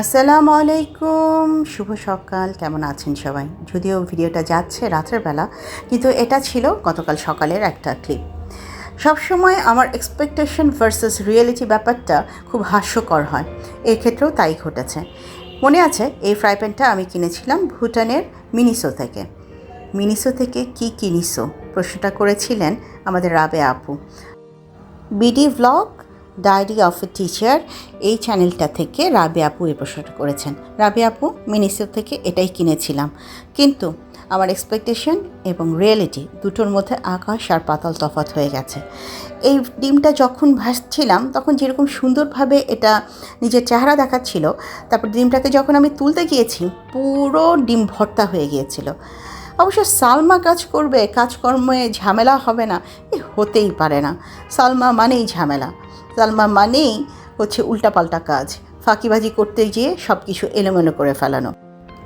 আসসালামু আলাইকুম। শুভ সকাল। কেমন আছেন সবাই? যদিও ভিডিওটা যাচ্ছে রাতের বেলা, কিন্তু এটা ছিল গতকাল সকালের একটা ক্লিপ সবসময় আমার এক্সপেকটেশন ভার্সেস রিয়েলিটি ব্যাপারটা খুব হাস্যকর হয়। এক্ষেত্রেও তাই ঘটেছে। মনে আছে, এই ফ্রাই প্যানটা আমি কিনেছিলাম ভুটানের মিনিসো থেকে। মিনিসো থেকে কি কিনিসো? প্রশ্নটা করেছিলেন আমাদের রাবে আপু। BD vlog diary of a teacher এই চ্যানেলটা থেকে রাবে আপু এই করেছেন। রাবে আপু মিনিসো থেকে এটাই কিনেছিলাম। কিন্তু আমার এক্সপেকটেশন এবং রিয়েলিটি দুটোর মধ্যে আকাশ আর পাতাল তফাত হয়ে গেছে। এই ডিমটা যখন ভাসছিলাম তখন যেরকম সুন্দরভাবে এটা নিজের চেহারা দেখাচ্ছিল, তারপর ডিমটাকে যখন আমি তুলতে গিয়েছি, পুরো ডিম ভর্তা হয়ে গিয়েছিল। অবশ্য সালমা কাজ করবে, কাজকর্মে ঝামেলা হবে না, এ হতেই পারে না। সালমা মানেই ঝামেলা। সালমা মানেই হচ্ছে উল্টাপাল্টা কাজ, ফাঁকিবাজি করতে গিয়ে সব কিছু এলোমেলো করে ফেলানো।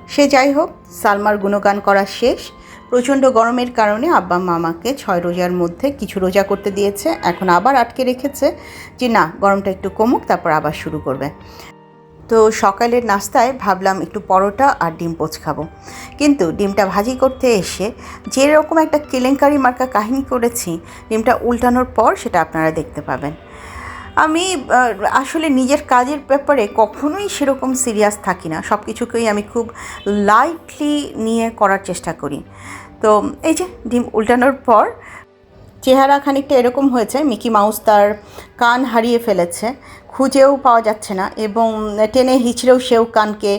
সে যাই হোক, সালমার গুণগান করা শেষ। প্রচণ্ড গরমের কারণে আব্বা মামাকে ছয় রোজার মধ্যে কিছু রোজা করতে দিয়েছে, এখন আবার আটকে রেখেছে যে না, গরমটা একটু কমুক, তারপর আবার শুরু করবে। তো সকালের নাস্তায় ভাবলাম একটু পরোটা আর ডিম পোচ খাব। কিন্তু ডিমটা ভাজি করতে এসে যেরকম একটা কেলেঙ্কারি মার্কা কাহিনী করেছি, ডিমটা উল্টানোর পর সেটা আপনারা দেখতে পাবেন। আমি আসলে নিজের কাজের ব্যাপারে কখনোই সেরকম সিরিয়াস থাকি না। সব কিছুকেই আমি খুব লাইটলি নিয়ে করার চেষ্টা করি। তো এই যে ডিম উল্টানোর পর, চেহারা খানিকটা এরকম হয়েছে, মিকি মাউস তার কান হারিয়ে ফেলেছে, খুঁজেও পাওয়া যাচ্ছে না এবং টেনে হিচড়েও সেও কানকে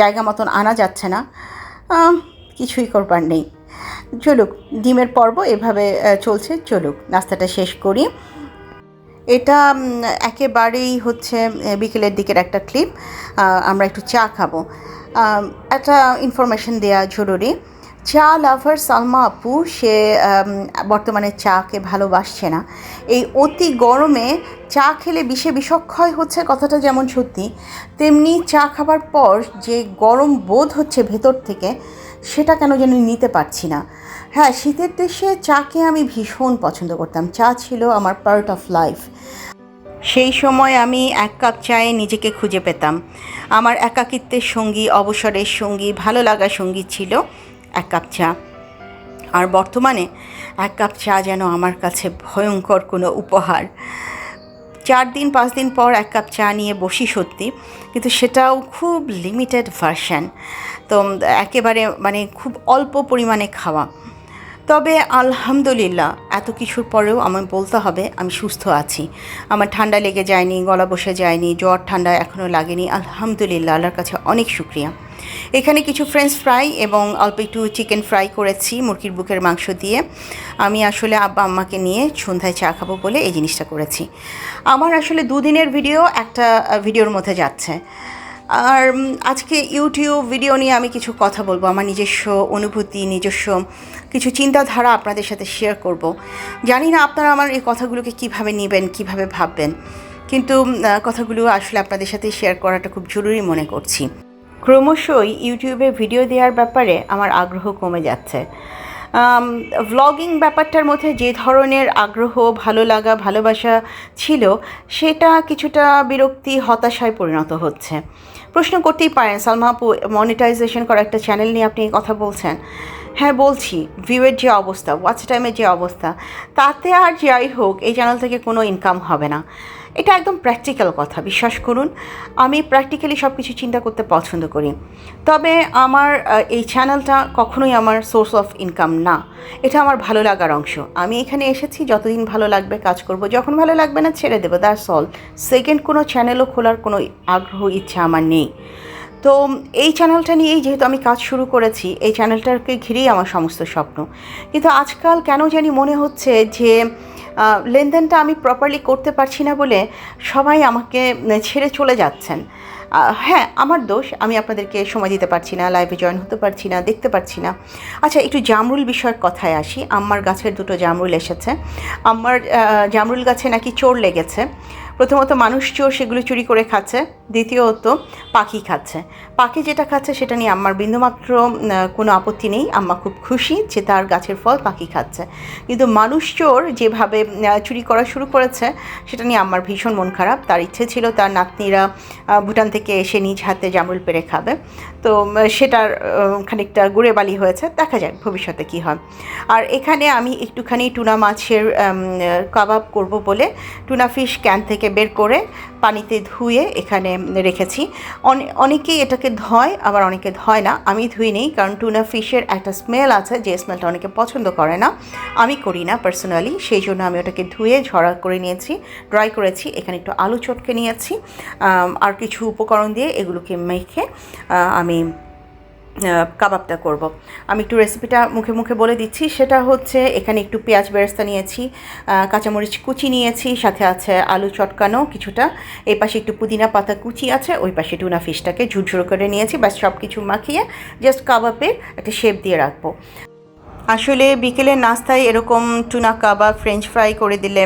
জায়গা মতন আনা যাচ্ছে না। কিছুই করবার নেই। চলুক, ডিমের পর্ব এভাবে চলছে। চলুক, নাস্তাটা শেষ করি। এটা একেবারেই হচ্ছে বিকেলের দিকের একটা ক্লিপ আমরা একটু চা খাব। একটা ইনফরমেশন দেওয়া জরুরি। চা লাভার সালমা আপু, সে বর্তমানে চাকে ভালোবাসছে না। এই অতি গরমে চা খেলে বিষে বিষক্ষয় হচ্ছে কথাটা যেমন সত্যি, তেমনি চা খাবার পর যে গরম বোধ হচ্ছে ভেতর থেকে, সেটা কেন যেন নিতে পারছি না। হ্যাঁ শীতের দেশে চাকে আমি ভীষণ পছন্দ করতাম। চা ছিল আমার পার্ট অফ লাইফ সেই সময় আমি এক কাপ চায়ে নিজেকে খুঁজে পেতাম। আমার একাকিত্বের সঙ্গী, অবসরের সঙ্গী, ভালো লাগার সঙ্গী ছিল এক কাপ চা। আর বর্তমানে এক কাপ চা যেন আমার কাছে ভয়ঙ্কর কোনো উপহার। চার দিন, পাঁচ দিন পর এক কাপ চা নিয়ে বসি সত্যি, কিন্তু সেটাও খুব লিমিটেড ভার্সান তো, একেবারে মানে খুব অল্প পরিমাণে খাওয়া। তবে আলহামদুলিল্লাহ, এত কিছুর পরেও আমার বলতে হবে, আমি সুস্থ আছি। আমার ঠান্ডা লেগে যায়নি, গলা বসে যায়নি, জ্বর ঠান্ডা এখনও লাগেনি, আলহামদুলিল্লাহ, আল্লাহর কাছে অনেক শুক্রিয়া। এখানে কিছু ফ্রেঞ্চ ফ্রাই এবং অল্প একটু চিকেন ফ্রাই করেছি, মুরগির বুকের মাংস দিয়ে। আমি আসলে আব্বা আম্মাকে নিয়ে সন্ধ্যায় চা খাব বলে এই জিনিসটা করেছি। আমার আসলে দুদিনের ভিডিও একটা ভিডিওর মধ্যে যাচ্ছে। আর আজকে ইউটিউব ভিডিও নিয়ে আমি কিছু কথা বলব, আমার নিজস্ব অনুভূতি, নিজস্ব কিছু চিন্তাধারা আপনাদের সাথে শেয়ার করব। জানি না আপনারা আমার এই কথাগুলোকে কীভাবে নেবেন, কীভাবে ভাববেন, কিন্তু কথাগুলো আসলে আপনাদের সাথে শেয়ার করাটা খুব জরুরি মনে করছি। ক্রমশই ইউটিউবে ভিডিও দেওয়ার ব্যাপারে আমার আগ্রহ কমে যাচ্ছে। ভ্লগিং ব্যাপারটার মধ্যে যে ধরনের আগ্রহ, ভালো লাগা, ভালোবাসা ছিল, সেটা কিছুটা বিরক্তি, হতাশায় পরিণত হচ্ছে। প্রশ্ন করতেই পারেন, সালমা আপু মনিটাইজেশন করা একটা চ্যানেল নিয়ে আপনি কথা বলছেন। হ্যাঁ বলছি ভিউয়ের যে অবস্থা ওয়াচ টাইমের যে অবস্থা, তাতে আর যাই হোক, এই চ্যানেল থেকে কোনো ইনকাম হবে না। এটা একদম প্র্যাকটিক্যাল কথা, বিশ্বাস করুন। আমি প্র্যাকটিক্যালি সব কিছু চিন্তা করতে পছন্দ করি। তবে আমার এই চ্যানেলটা কখনোই আমার সোর্স অফ ইনকাম না। এটা আমার ভালো লাগার অংশ। আমি এখানে এসেছি, যতদিন ভালো লাগবে কাজ করব। যখন ভালো লাগবে না, ছেড়ে দেবো দ্যাটস অল সেকেন্ড কোনো চ্যানেলও খোলার কোনো আগ্রহ, ইচ্ছা আমার নেই। তো এই চ্যানেলটা নিয়েই যেহেতু আমি কাজ শুরু করেছি, এই চ্যানেলটাকে ঘিরেই আমার সমস্ত স্বপ্ন। কিন্তু আজকাল কেন জানি মনে হচ্ছে যে লেনদেনটা আমি প্রপারলি করতে পারছি না বলে সবাই আমাকে ছেড়ে চলে যাচ্ছেন। হ্যাঁ আমার দোষ, আমি আপনাদেরকে সময় দিতে পারছি না লাইভে জয়েন হতে পারছি না, দেখতে পারছি না। আচ্ছা একটু জামরুল বিষয়ের কথায় আসি। আমার গাছের দুটো জামরুল এসেছে। আমার জামরুল গাছে নাকি চোর লেগেছে। প্রথমত মানুষ চোর সেগুলো চুরি করে খাচ্ছে, দ্বিতীয়ত পাখি খাচ্ছে। পাখি যেটা খাচ্ছে সেটা নিয়ে আমার বিন্দুমাত্র কোনো আপত্তি নেই। আম্মা খুব খুশি যে তার গাছের ফল পাখি খাচ্ছে। কিন্তু মানুষ চোর যেভাবে চুরি করা শুরু করেছে, সেটা নিয়ে আমার ভীষণ মন খারাপ। তার ইচ্ছে ছিল তার নাতনিরা ভুটান থেকে এসে নিজ হাতে জামরুল পেরে খাবে। তো সেটার খানিকটা গুড়ে বালি হয়েছে। দেখা যাক ভবিষ্যতে কি হয়। আর এখানে আমি একটুখানি টুনা মাছের কাবাব করব বলে টুনা ফিশ ক্যান থেকে বের করে পানিতে ধুয়ে এখানে রেখেছি। অনে- অনেকেই এটাকে ধয়, আবার অনেকে ধয় না। আমি ধুই নেই, কারণ টুনা ফিশের একটা স্মেল আছে, যে স্মেলটা অনেকে পছন্দ করে না। আমি করি না পার্সোনালি সেই জন্য আমি ওটাকে ধুয়ে ঝরা করে নিয়েছি ড্রাই করেছি। এখানে একটু আলু চটকে নিয়েছি। আর কিছু উপকরণ দিয়ে এগুলোকে মেখে আমি কাবাবটা করব। আমি একটু রেসিপিটা মুখে মুখে বলে দিচ্ছি। সেটা হচ্ছে এখানে একটু পেঁয়াজ বেরেস্তা নিয়েছি কাঁচামরিচ কুচি নিয়েছি, সাথে আছে আলু চটকানো কিছুটা। এই পাশে একটু পুদিনা পাতা কুচি আছে, ওই পাশে টুনা ফিশটাকে ঝুরঝুরো করে নিয়েছি। ব্যাস সব কিছু মাখিয়ে জাস্ট কাবাবের একটা শেপ দিয়ে রাখব। আসলে বিকেলের নাস্তায় এরকম টুনা কাবাব ফ্রেঞ্চ ফ্রাই করে দিলে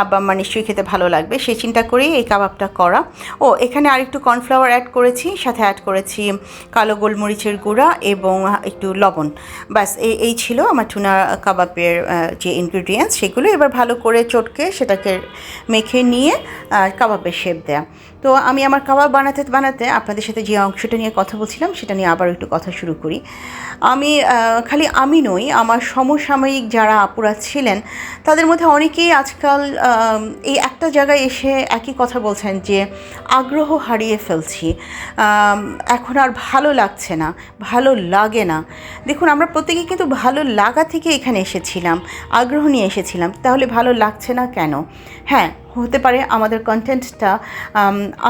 আব্বা আমার নিশ্চয়ই খেতে ভালো লাগবে। সেই চিন্তা করেই এই কাবাবটা করা। ও, এখানে আরেকটু কর্নফ্লাওয়ার অ্যাড করেছি, সাথে অ্যাড করেছি কালো গোলমরিচের গুঁড়া এবং একটু লবণ। ব্যাস, এই এই ছিল আমার টুনা কাবাবের যে ইনগ্রিডিয়েন্টস সেগুলো এবার ভালো করে চটকে সেটাকে মেখে নিয়ে কাবাবের শেপ দেয়া। তো আমি আমার কাবাব বানাতে বানাতে আপনাদের সাথে যে অংশটা নিয়ে কথা বলছিলাম, সেটা নিয়ে আবার একটু কথা শুরু করি। আমি খালি আমি নই আমার সমসাময়িক যারা আপুরা ছিলেন, তাদের মধ্যে অনেকেই আজকাল এই একটা জায়গায় এসে একই কথা বলছেন যে, আগ্রহ হারিয়ে ফেলছি। এখন আর ভালো লাগছে না, ভালো লাগে না। দেখুন, আমরা প্রত্যেকে কিন্তু ভালো লাগা থেকে এখানে এসেছিলাম, আগ্রহ নিয়ে এসেছিলাম, তাহলে ভালো লাগছে না কেন? হ্যাঁ হতে পারে, আমাদের কন্টেন্টটা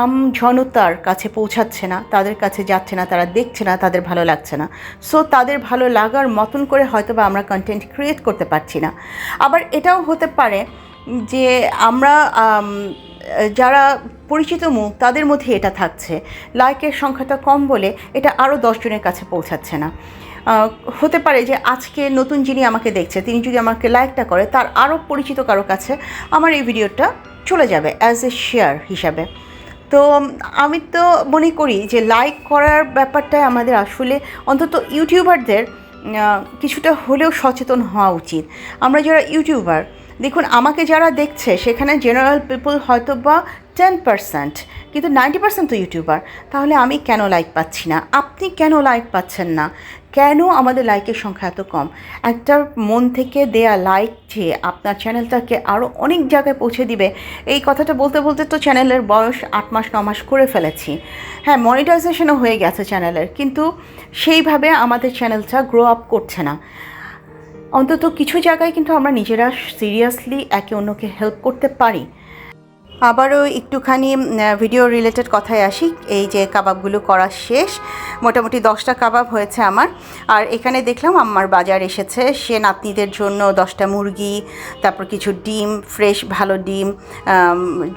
আম জনতার কাছে পৌঁছাচ্ছে না, তাদের কাছে যাচ্ছে না, তারা দেখছে না, তাদের ভালো লাগছে না। সো তাদের ভালো লাগার মতন করে হয়তো বা আমরা কন্টেন্ট ক্রিয়েট করতে পারছি না। আবার এটাও হতে পারে যে আমরা যারা পরিচিত মুখ, তাদের মধ্যে এটা থাকছে। লাইকের সংখ্যাটা কম বলে এটা আরও দশজনের কাছে পৌঁছাচ্ছে না। হতে পারে যে আজকে নতুন যিনি আমাকে দেখছে, তিনি যদি আমাকে লাইকটা করে, তার আরও পরিচিত কারও কাছে আমার এই ভিডিওটা চলে যাবে অ্যাজ এ শেয়ার হিসাবে। তো আমি তো মনে করি যে লাইক করার ব্যাপারটায় আমাদের আসলে অন্তত ইউটিউবারদের কিছুটা হলেও সচেতন হওয়া উচিত। আমরা যারা ইউটিউবার, দেখুন আমাকে যারা দেখছে, সেখানে জেনারেল পিপল হয়তো বা টেন পার্সেন্ট কিন্তু নাইনটি পার্সেন্ট তো ইউটিউবার। তাহলে আমি কেন লাইক পাচ্ছি না? আপনি কেন লাইক পাচ্ছেন না? কেন আমাদের লাইকের সংখ্যা এত কম? একটা মন থেকে দেয়া লাইক যে আপনার চ্যানেলটাকে আরও অনেক জায়গায় পৌঁছে দিবে, এই কথাটা বলতে বলতে তো চ্যানেলের বয়স আট মাস, ন মাস করে ফেলেছি। হ্যাঁ মনিটাইজেশনও হয়ে গেছে চ্যানেলের, কিন্তু সেইভাবে আমাদের চ্যানেলটা গ্রো আপ করছে না। অন্তত কিছু জায়গায় কিন্তু আমরা নিজেরা সিরিয়াসলি একে অন্যকে হেল্প করতে পারি। আবারও একটুখানি ভিডিও রিলেটেড কথায় আসি। এই যে কাবাবগুলো করা শেষ, মোটামুটি দশটা কাবাব হয়েছে আমার। আর এখানে দেখলাম আমার বাজার এসেছে, সে নাতনিদের জন্য দশটা মুরগি, তারপর কিছু ডিম ফ্রেশ ভালো ডিম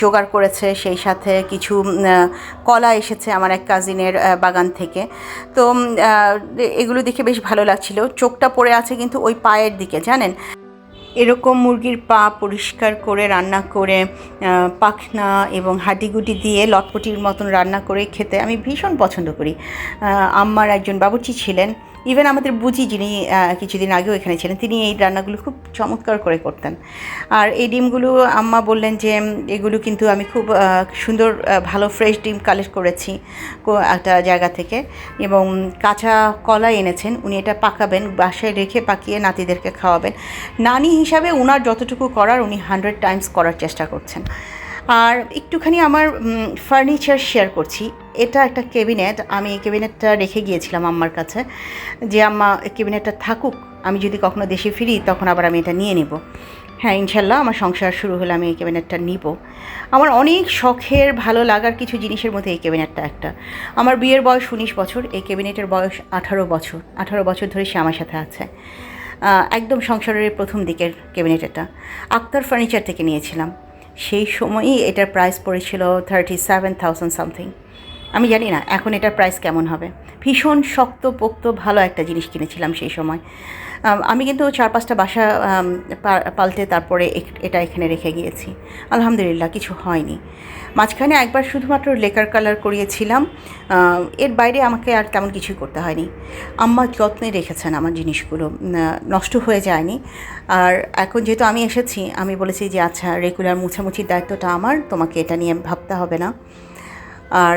জোগাড় করেছে, সেই সাথে কিছু কলা এসেছে আমার এক কাজিনের বাগান থেকে। তো এগুলো দেখে বেশ ভালো লাগছিল। চোখটা পড়ে আছে কিন্তু ওই পায়ের দিকে, জানেন? এরকম মুরগির পা পরিষ্কার করে রান্না করে পাখনা এবং হাঁটিগুটি দিয়ে লটপটির মতন রান্না করে খেতে আমি ভীষণ পছন্দ করি। আমার আম্মার একজন বাবুর্চি ছিলেন ইভেন আমাদের বুঝি যিনি কিছুদিন আগেও এখানে ছিলেন, তিনি এই রান্নাগুলো খুব চমৎকার করে করতেন। আর এই ডিমগুলো আম্মা বললেন যে, এগুলো কিন্তু আমি খুব সুন্দর ভালো ফ্রেশ ডিম কালেক্ট করেছি একটা জায়গা থেকে। এবং কাঁচা কলা এনেছেন, উনি এটা পাকাবেন, বাসায় রেখে পাকিয়ে নাতিদেরকে খাওয়াবেন। নানি হিসাবে ওনার যতটুকু করার উনি হান্ড্রেড টাইমস করার চেষ্টা করছেন। আর একটুখানি আমার ফার্নিচার শেয়ার করছি। এটা একটা কেবিনেট আমি এই কেবিনেটটা রেখে গিয়েছিলাম আম্মার কাছে যে, আম্মা, এই কেবিনেটটা থাকুক, আমি যদি কখনো দেশে ফিরি, তখন আবার আমি এটা নিয়ে নেব। হ্যাঁ ইনশাল্লাহ আমার সংসার শুরু হলে আমি এই ক্যাবিনেটটা নিব। আমার অনেক শখের, ভালো লাগার কিছু জিনিসের মধ্যে এই ক্যাবিনেটটা একটা। আমার বিয়ের বয়স উনিশ বছর, এই ক্যাবিনেটের বয়স আঠারো বছর। আঠারো বছর ধরে সে আমার সাথে আছে। একদম সংসারের প্রথম দিকের ক্যাবিনেট এটা আক্তার ফার্নিচার থেকে নিয়েছিলাম। সেই সময়ই এটার প্রাইস পড়েছিল থার্টি সেভেন থাউজেন্ড সামথিং আমি জানি না এখন এটার প্রাইস কেমন হবে। ভীষণ শক্ত পোক্ত ভালো একটা জিনিস কিনেছিলাম সেই সময়। আমি কিন্তু চার পাঁচটা বাসা পাল্টে তারপরে এটা এখানে রেখে গিয়েছি। আলহামদুলিল্লাহ কিছু হয়নি। মাঝখানে একবার শুধুমাত্র লেকার কালার করিয়েছিলাম। এর বাইরে আমাকে আর তেমন কিছুই করতে হয়নি। আম্মা যত্নে রেখেছেন আমার জিনিসগুলো। নষ্ট হয়ে যায়নি। আর এখন যেহেতু আমি এসেছি, আমি বলেছি যে আচ্ছা রেগুলার মুছামুছির দায়িত্বটা আমার, তোমাকে এটা নিয়ে ভাবতে হবে না। আর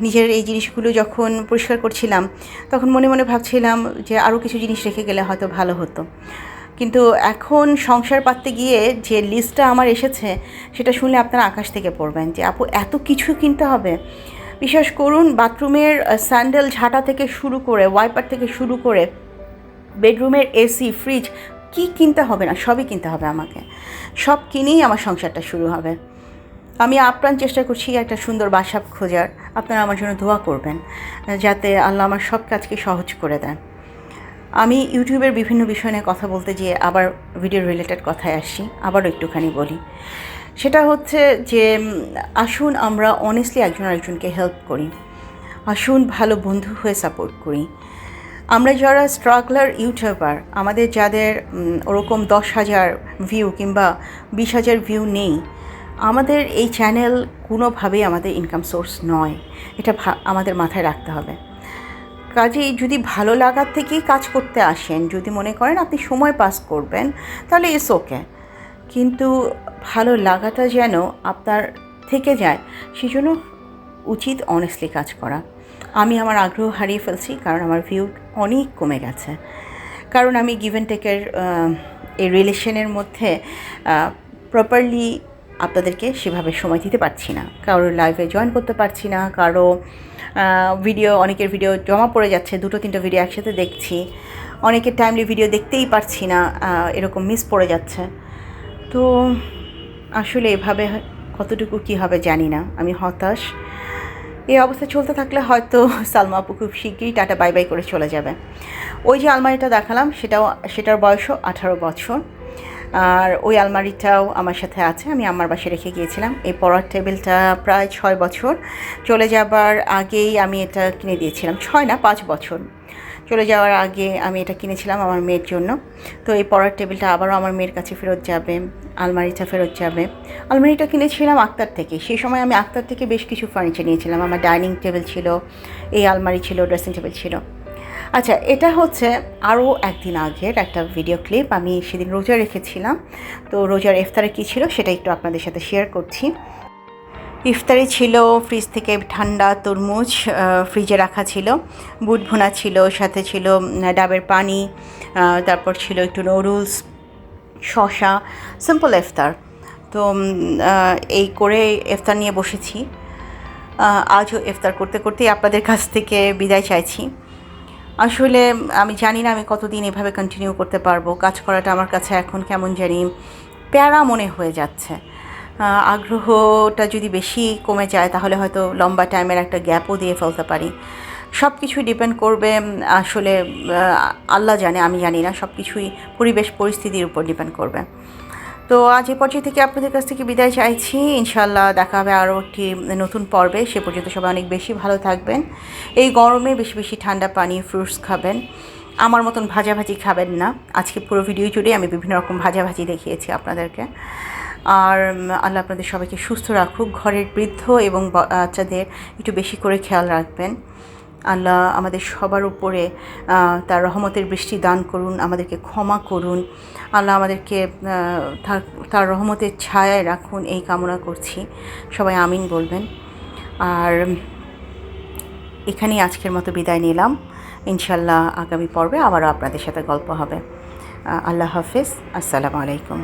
নিজের এই জিনিসগুলো যখন পরিষ্কার করছিলাম, তখন মনে মনে ভাবছিলাম যে আরও কিছু জিনিস রেখে গেলে হয়তো ভালো হতো। কিন্তু এখন সংসার পাততে গিয়ে যে লিস্টটা আমার এসেছে, সেটা শুনলে আপনারা আকাশ থেকে পড়বেন যে, আপু, এত কিছু কিনতে হবে? বিশ্বাস করুন, বাথরুমের স্যান্ডেল ঝাঁটা থেকে শুরু করে ওয়াইপার থেকে শুরু করে বেডরুমের এসি ফ্রিজ কি কিনতে হবে না, সবই কিনতে হবে আমাকে। সব কিনেই আমার সংসারটা শুরু হবে। আমি আপ্রাণ চেষ্টা করছি একটা সুন্দর বাসা খোঁজার। আপনারা আমার জন্য দোয়া করবেন, যাতে আল্লাহ আমার সব কাজকে সহজ করে দেন। আমি ইউটিউবের বিভিন্ন বিষয় নিয়ে কথা বলতে গিয়ে আবার ভিডিও রিলেটেড কথায় আসি, আবারও একটুখানি বলি। সেটা হচ্ছে যে, আসুন আমরা অনেস্টলি একজন আরেকজনকে হেল্প করি। আসুন ভালো বন্ধু হয়ে সাপোর্ট করি। আমরা যারা স্ট্রাগলার ইউটিউবার আমাদের যাদের ওরকম দশ হাজার ভিউ কিংবা বিশ হাজার ভিউ নেই আমাদের এই চ্যানেল কোনোভাবেই আমাদের ইনকাম সোর্স নয়। এটা আমাদের মাথায় রাখতে হবে। কাজেই যদি ভালো লাগার থেকেই কাজ করতে আসেন, যদি মনে করেন আপনি সময় পাস করবেন, তাহলে ইটস ওকে কিন্তু ভালো লাগাটা যেন আপনার থেকে যায়, সেজন্য উচিত অনেস্টলি কাজ করা। আমি আমার আগ্রহ হারিয়ে ফেলছি, কারণ আমার ভিউ অনেক কমে গেছে। কারণ আমি গিভেন টেকের এই রিলেশনের মধ্যে প্রপারলি আপনাদেরকে সেভাবে সময় দিতে পারছি না। কারোর লাইভে জয়েন করতে পারছি না, কারও ভিডিও অনেকের ভিডিও জমা পড়ে যাচ্ছে, দুটো তিনটে ভিডিও একসাথে দেখছি। অনেকের টাইমলি ভিডিও দেখতেই পারছি না এরকম মিস পড়ে যাচ্ছে। তো আসলে এভাবে কতটুকু কী হবে জানি না, আমি হতাশ। এই অবস্থা চলতে থাকলে হয়তো সালমা আপু খুব শিগগিরই টাটা বাই বাই করে চলে যাবে। ওই যে আলমারিটা দেখালাম, সেটাও, সেটার বয়সও আঠারো বছর। আর ওই আলমারিটাও আমার সাথে আছে, আমি আমার বাসায় রেখে গিয়েছিলাম। এই পড়ার টেবিলটা প্রায় ছয় বছর। চলে যাবার আগেই আমি এটা কিনে দিয়েছিলাম। ছয় না, পাঁচ বছর। চলে যাওয়ার আগে আমি এটা কিনেছিলাম আমার মেয়ের জন্য। তো এই পড়ার টেবিলটা আবারও আমার মেয়ের কাছে ফেরত যাবে, আলমারিটা ফেরত যাবে। আলমারিটা কিনেছিলাম আক্তার থেকে। সেই সময় আমি আক্তার থেকে বেশ কিছু ফার্নিচার নিয়েছিলাম। আমার ডাইনিং টেবিল ছিল, এই আলমারি ছিল ড্রেসিং টেবিল ছিল। আচ্ছা এটা হচ্ছে আরও একদিন আগের একটা ভিডিও ক্লিপ আমি সেদিন রোজা রেখেছিলাম। তো রোজার ইফতারে কী ছিল সেটা একটু আপনাদের সাথে শেয়ার করছি। ইফতারে ছিল ফ্রিজ থেকে ঠান্ডা তরমুজ ফ্রিজে রাখা ছিল। বুট ভুনা ছিল, সাথে ছিল ডাবের পানি তারপর ছিল একটু নুডলস শশা সিম্পল ইফতার। তো এই করে ইফতার নিয়ে বসেছি। আজও ইফতার করতে করতেই আপনাদের কাছ থেকে বিদায় চাইছি। আসলে আমি জানি না আমি কতদিন এভাবে কন্টিনিউ করতে পারব। কাজ করাটা আমার কাছে এখন কেমন জানি প্যারা মনে হয়ে যাচ্ছে। আগ্রহটা যদি বেশি কমে যায়, তাহলে হয়তো লম্বা টাইমের একটা গ্যাপও দিয়ে ফেলতে পারি। সব কিছুই ডিপেন্ড করবে আসলে আল্লাহ জানে, আমি জানি না। সব কিছুই পরিবেশ পরিস্থিতির উপর ডিপেন্ড করবে। তো আজ এই পর্যায়ে থেকে আপনাদের কাছ থেকে বিদায় চাইছি। ইনশাল্লাহ দেখা হবে আরও একটি নতুন পর্বে। সে পর্যন্ত সবাই অনেক বেশি ভালো থাকবেন। এই গরমে বেশি বেশি ঠান্ডা পানি ফ্রুটস খাবেন। আমার মতন ভাজাভাজি খাবেন না। আজকে পুরো ভিডিও জুড়ে আমি বিভিন্ন রকম ভাজাভাজি দেখিয়েছি আপনাদেরকে। আর আল্লাহ আপনাদের সবাইকে সুস্থ রাখুক। ঘরের বৃদ্ধ এবং বাচ্চাদের একটু বেশি করে খেয়াল রাখবেন। আল্লাহ আমাদের সবার উপরে তার রহমতের বৃষ্টি দান করুন, আমাদেরকে ক্ষমা করুন। আল্লাহ আমাদেরকে তার রহমতের ছায়ায় রাখুন, এই কামনা করছি। সবাই আমিন বলবেন। আর এখানেই আজকের মতো বিদায় নিলাম। ইনশাল্লাহ আগামী পর্বে আবারও আপনাদের সাথে গল্প হবে। আল্লাহ হাফিজ। আসসালামু আলাইকুম।